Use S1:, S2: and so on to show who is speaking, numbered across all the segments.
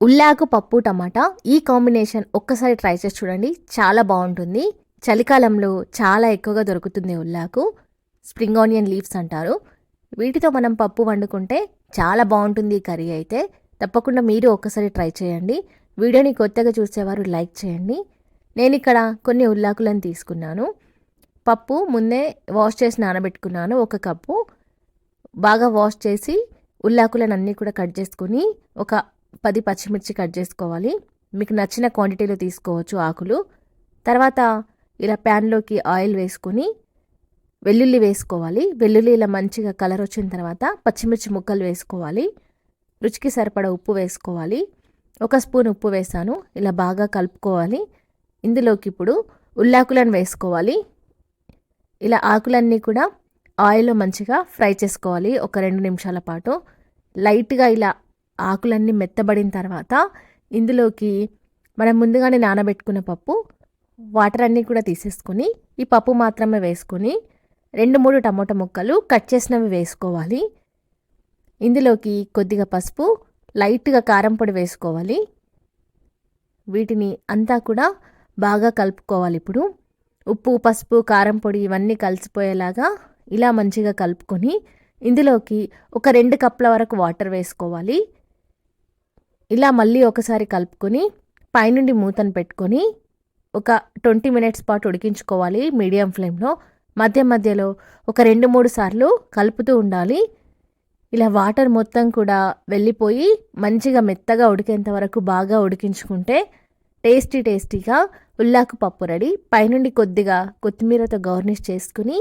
S1: ఉల్లాకు పప్పు టమాటా ఈ కాంబినేషన్ ఒక్కసారి ట్రై చేసి చూడండి. చాలా బాగుంటుంది. చలికాలంలో చాలా ఎక్కువగా దొరుకుతుంది ఉల్లాకు స్ప్రింగ్ ఆనియన్ లీవ్స్ అంటారు. వీటితో మనం పప్పు వండుకుంటే చాలా బాగుంటుంది ఈ కర్రీ అయితే. తప్పకుండా మీరు ఒక్కసారి ట్రై చేయండి. వీడియోని కొత్తగా చూసేవారు లైక్ చేయండి. నేను ఇక్కడ కొన్ని ఉల్లాకులను తీసుకున్నాను. పప్పు ముందే వాష్ చేసి నానబెట్టుకున్నాను ఒక కప్పు. బాగా వాష్ చేసి ఉల్లాకులను అన్నీ కూడా కట్ చేసుకొని ఒక పది పచ్చిమిర్చి కట్ చేసుకోవాలి. మీకు నచ్చిన క్వాంటిటీలో తీసుకోవచ్చు ఆకులు. తర్వాత ఇలా ప్యాన్లోకి ఆయిల్ వేసుకొని వెల్లుల్లి వేసుకోవాలి. వెల్లుల్లి ఇలా మంచిగా కలర్ వచ్చిన తర్వాత పచ్చిమిర్చి ముక్కలు వేసుకోవాలి. రుచికి సరిపడ ఉప్పు వేసుకోవాలి. ఒక స్పూన్ ఉప్పు వేసాను. ఇలా బాగా కలుపుకోవాలి. ఇందులోకి ఇప్పుడు ఉల్లాకులను వేసుకోవాలి. ఇలా ఆకులన్నీ కూడా ఆయిల్లో మంచిగా ఫ్రై చేసుకోవాలి. ఒక రెండు నిమిషాల పాటు. లైట్గా ఇలా ఆకులన్నీ మెత్తబడిన తర్వాత ఇందులోకి మనం ముందుగానే నానబెట్టుకున్న పప్పు వాటర్ అన్నీ కూడా తీసేసుకొని ఈ పప్పు మాత్రమే వేసుకొని రెండు మూడు టమోటా ముక్కలు కట్ చేసినవి వేసుకోవాలి. ఇందులోకి కొద్దిగా పసుపు లైట్గా కారం పొడి వేసుకోవాలి. వీటిని అంతా కూడా బాగా కలుపుకోవాలి ఇప్పుడు. ఉప్పు పసుపు కారం పొడి ఇవన్నీ కలిసిపోయేలాగా ఇలా మంచిగా కలుపుకొని ఇందులోకి ఒక రెండు కప్పుల వరకు వాటర్ వేసుకోవాలి. ఇలా మళ్ళీ ఒకసారి కలుపుకొని పైనుండి మూతను పెట్టుకొని ఒక ట్వంటీ మినిట్స్ పాటు ఉడికించుకోవాలి మీడియం ఫ్లేమ్లో. మధ్య మధ్యలో ఒక రెండు మూడు సార్లు కలుపుతూ ఉండాలి. ఇలా వాటర్ మొత్తం కూడా వెళ్ళిపోయి మంచిగా మెత్తగా ఉడికేంత వరకు బాగా ఉడికించుకుంటే టేస్టీ టేస్టీగా ఉల్లాకు పప్పు రెడీ. పైనుండి కొద్దిగా కొత్తిమీరతో గార్నిష్ చేసుకుని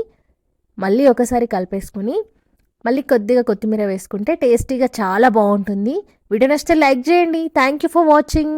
S1: మళ్ళీ ఒకసారి కలిపేసుకుని మళ్ళీ కొద్దిగా కొత్తిమీర వేసుకుంటే టేస్టీగా చాలా బాగుంటుంది. వీడియో నచ్చితే లైక్ చేయండి. Thank you for watching